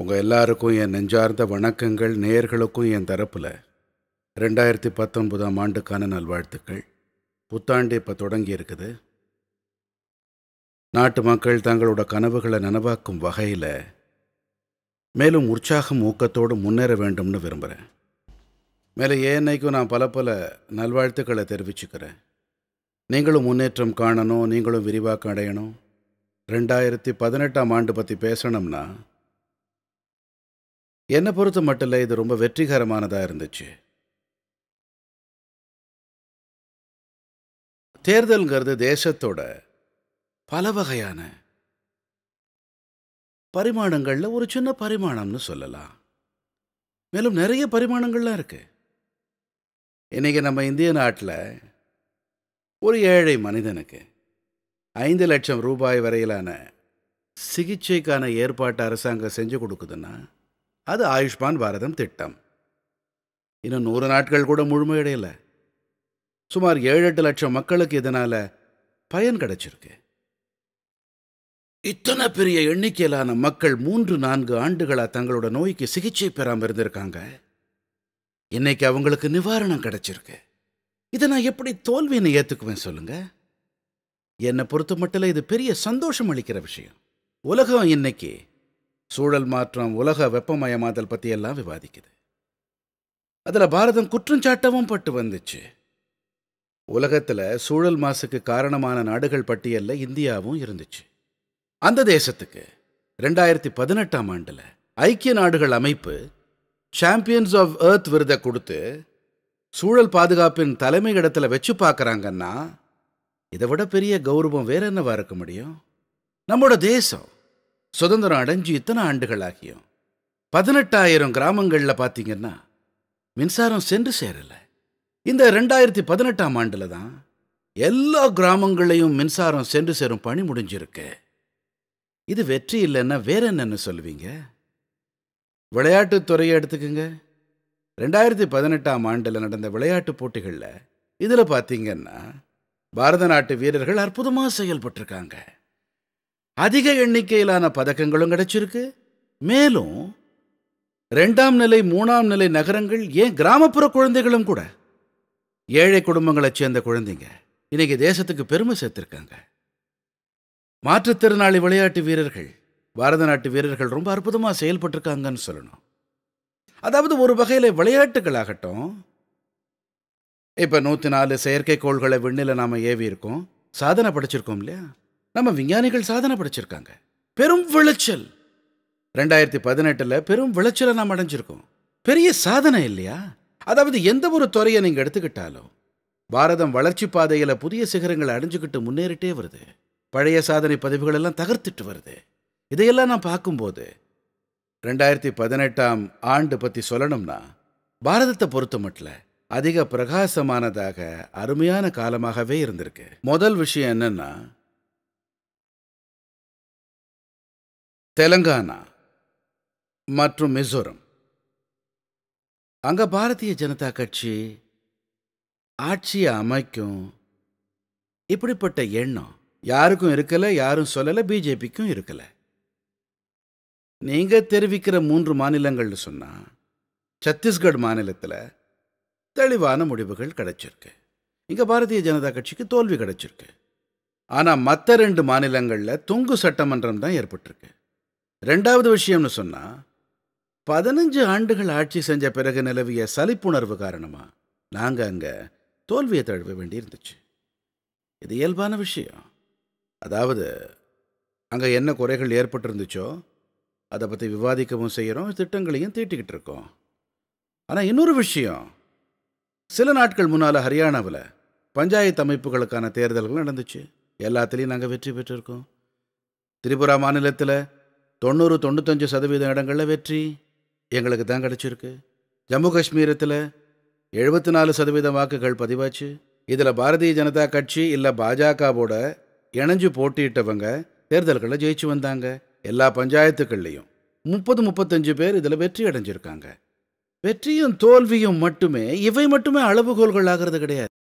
உங்கள் எல்லாருக்கும் என் நெஞ்சார்ந்த வணக்கங்கள் நேயர்களுக்கும் என் தரப்பில் ரெண்டாயிரத்தி பத்தொன்பதாம் ஆண்டுக்கான நல்வாழ்த்துக்கள். புத்தாண்டு இப்போ தொடங்கி இருக்குது நாட்டு மக்கள் தங்களோட கனவுகளை நனவாக்கும் வகையில் மேலும் உற்சாகம் ஊக்கத்தோடு முன்னேற வேண்டும்னு விரும்புகிறேன் மேலே ஏன்னைக்கும் நான் பல பல நல்வாழ்த்துக்களை தெரிவிச்சுக்கிறேன். நீங்களும் முன்னேற்றம் காணணும் நீங்களும் விரிவாக்கம் அடையணும். ரெண்டாயிரத்தி பதினெட்டாம் ஆண்டு பற்றி பேசணும்னா என்னை பொறுத்த மட்டும் இல்லை இது ரொம்ப வெற்றிகரமானதாக இருந்துச்சு. தேர்தல்ங்கிறது தேசத்தோட பல வகையான பரிமாணங்களில் ஒரு சின்ன பரிமாணம்னு சொல்லலாம். மேலும் நிறைய பரிமாணங்கள்லாம் இருக்கு. இன்னைக்கு நம்ம இந்திய நாட்டில் ஒரு ஏழை மனிதனுக்கு ஐந்து லட்சம் ரூபாய் வரையிலான சிகிச்சைக்கான ஏற்பாட்டு அரசாங்கம் செஞ்சு கொடுக்குதுன்னா அது ஆயுஷ்மான் பாரதம் திட்டம். இன்னும் நூறு நாட்கள் கூட முழுமையடையல. சுமார் ஏழு எட்டு லட்சம் மக்களுக்கு இதனால பயன் கிடைச்சிருக்கு. இத்தனை பெரிய எண்ணிக்கையிலான மக்கள் மூன்று நான்கு ஆண்டுகளா தங்களோட நோய்க்கு சிகிச்சை பெறாம இருந்திருக்காங்க. இன்னைக்கு அவங்களுக்கு நிவாரணம் கிடைச்சிருக்கு. இதை நான் எப்படி தோல்வின்னு ஏத்துக்குவேன் சொல்லுங்க? என்னை பொறுத்த மட்டும் இது பெரிய சந்தோஷம் அளிக்கிற விஷயம். உலகம் இன்னைக்கு சூழல் மாற்றம் உலக வெப்பமயமாதல் பற்றியெல்லாம் விவாதிக்குது. அதில் பாரதம் குற்றஞ்சாட்டவும் பட்டு வந்துச்சு. உலகத்துல சூழல் மாசுக்கு காரணமான நாடுகள் பட்டியலில் இந்தியாவும் இருந்துச்சு. அந்த தேசத்துக்கு ரெண்டாயிரத்தி பதினெட்டாம் ஆண்டுல ஐக்கிய நாடுகள் அமைப்பு சாம்பியன்ஸ் ஆஃப் ஏர்த் விருதை கொடுத்து சூழல் பாதுகாப்பின் தலைமை இடத்துல வச்சு பார்க்கறாங்கன்னா இதை விட பெரிய கௌரவம் வேற என்னவா இருக்க முடியும்? நம்மளோட தேசம் சுதந்திரம் அடைஞ்சு இத்தனை ஆண்டுகள் ஆகியும் பதினெட்டாயிரம் கிராமங்கள்ல பார்த்தீங்கன்னா மின்சாரம் சென்று சேரல. இந்த ரெண்டாயிரத்தி பதினெட்டாம் ஆண்டுல தான் எல்லா கிராமங்களையும் மின்சாரம் சென்று சேரும் பணி முடிஞ்சிருக்கு. இது வெற்றி இல்லைன்னா வேற என்னன்னு சொல்லுவீங்க? விளையாட்டுத்துறையை எடுத்துக்கோங்க எடுத்துக்கங்க. ரெண்டாயிரத்தி பதினெட்டாம் ஆண்டில் நடந்த விளையாட்டுப் போட்டிகளில் இதில் பார்த்தீங்கன்னா பாரத நாட்டு வீரர்கள் அற்புதமாக செயல்பட்டிருக்காங்க. அதிக எண்ணிக்கையிலான பதக்கங்களும் கிடைச்சிருக்கு. மேலும் ரெண்டாம் நிலை மூணாம் நிலை நகரங்கள் ஏன் கிராமப்புற குழந்தைகளும் கூட ஏழை குடும்பங்களைச் சேர்ந்த குழந்தைங்க இன்னைக்கு தேசத்துக்கு பெருமை சேர்த்திருக்காங்க. மாற்றுத்திறனாளி விளையாட்டு வீரர்கள் பாரத நாட்டு வீரர்கள் ரொம்ப அற்புதமாக செயல்பட்டிருக்காங்கன்னு சொல்லணும். அதாவது ஒரு வகையில் விளையாட்டுகளாகட்டும் இப்போ நூற்றி நாலு செயற்கைக்கோள்களை விண்ணில் நாம் ஏவி இருக்கோம் சாதனை படைச்சிருக்கோம் இல்லையா? நம்ம விஞ்ஞானிகள் சாதனை படைச்சிருக்காங்க. பெரும் விளைச்சல். ரெண்டாயிரத்தி பதினெட்டில் பெரும் விளைச்சலை நாம் அடைஞ்சிருக்கோம். பெரிய சாதனை இல்லையா? அதாவது எந்த ஒரு துறையை நீங்கள் எடுத்துக்கிட்டாலும் பாரதம் வளர்ச்சி பாதையில் புதிய சிகரங்களை அடைஞ்சுக்கிட்டு முன்னேறிட்டே வருது. பழைய சாதனை பதிவுகள் எல்லாம் தகர்த்துட்டு வருது. இதையெல்லாம் நான் பார்க்கும்போது ரெண்டாயிரத்தி பதினெட்டாம் ஆண்டு பற்றி சொல்லணும்னா பாரதத்தை பொறுத்த மட்டும் அதிக பிரகாசமானதாக அருமையான காலமாகவே இருந்திருக்கு. முதல் விஷயம் என்னன்னா தெலங்கானா மற்றும் மிசோரம். அங்க பாரதிய ஜனதா கட்சி ஆட்சியை அமைக்கும் இப்படிப்பட்ட எண்ணம் யாருக்கும் இருக்கல யாரும் சொல்லல பிஜேபிக்கும் இருக்கல. நீங்க தெரிவிக்கிற மூன்று மாநிலங்கள்னு சொன்னா சத்தீஸ்கட் மாநிலத்தில் தெளிவான முடிவுகள் கிடைச்சிருக்கு. இங்க பாரதிய ஜனதா கட்சிக்கு தோல்வி கிடைச்சிருக்கு. ஆனா மற்ற ரெண்டு மாநிலங்களில் தொங்கு சட்டமன்றம் தான் ஏற்பட்டிருக்கு. ரெண்டாவது விஷயம்னு சொன்னா பதினஞ்சு ஆண்டுகள் ஆட்சி செஞ்ச பிறகு நிலவிய சலிப்புணர்வு காரணமா நாங்க அங்க தோல்வியை தழுவ வேண்டியிருந்துச்சு. இது இயல்பான விஷயம். அதாவது அங்க என்ன குறைகள் ஏற்பட்டிருந்துச்சோ அதை பற்றி விவாதிக்கவும் செய்கிறோம் திட்டங்களையும் தீட்டிக்கிட்டு இருக்கோம். ஆனால் இன்னொரு விஷயம் சில நாட்கள் முன்னால் ஹரியானாவில் பஞ்சாயத்து அமைப்புகளுக்கான தேர்தல்கள் நடந்துச்சு. எல்லாத்துலேயும் நாங்கள் வெற்றி பெற்றிருக்கோம். திரிபுரா மாநிலத்தில் தொண்ணூறு தொண்ணூத்தஞ்சு சதவீதம் இடங்களில் வெற்றி எங்களுக்கு தான் கிடச்சிருக்கு. ஜம்மு காஷ்மீரத்தில் எழுபத்தி நாலு சதவீதம் வாக்குகள் பதிவாச்சு. இதில் பாரதிய ஜனதா கட்சி இல்லை பாஜகவோட இணைஞ்சு போட்டியிட்டவங்க தேர்தல்களில் ஜெயிச்சு வந்தாங்க. எல்லா பஞ்சாயத்துக்கள்லேயும் முப்பது முப்பத்தஞ்சு பேர் இதில் வெற்றி அடைஞ்சிருக்காங்க. வெற்றியும் தோல்வியும் மட்டுமே இவை மட்டுமே அளவுகோல்கள் ஆகிறது கிடையாது.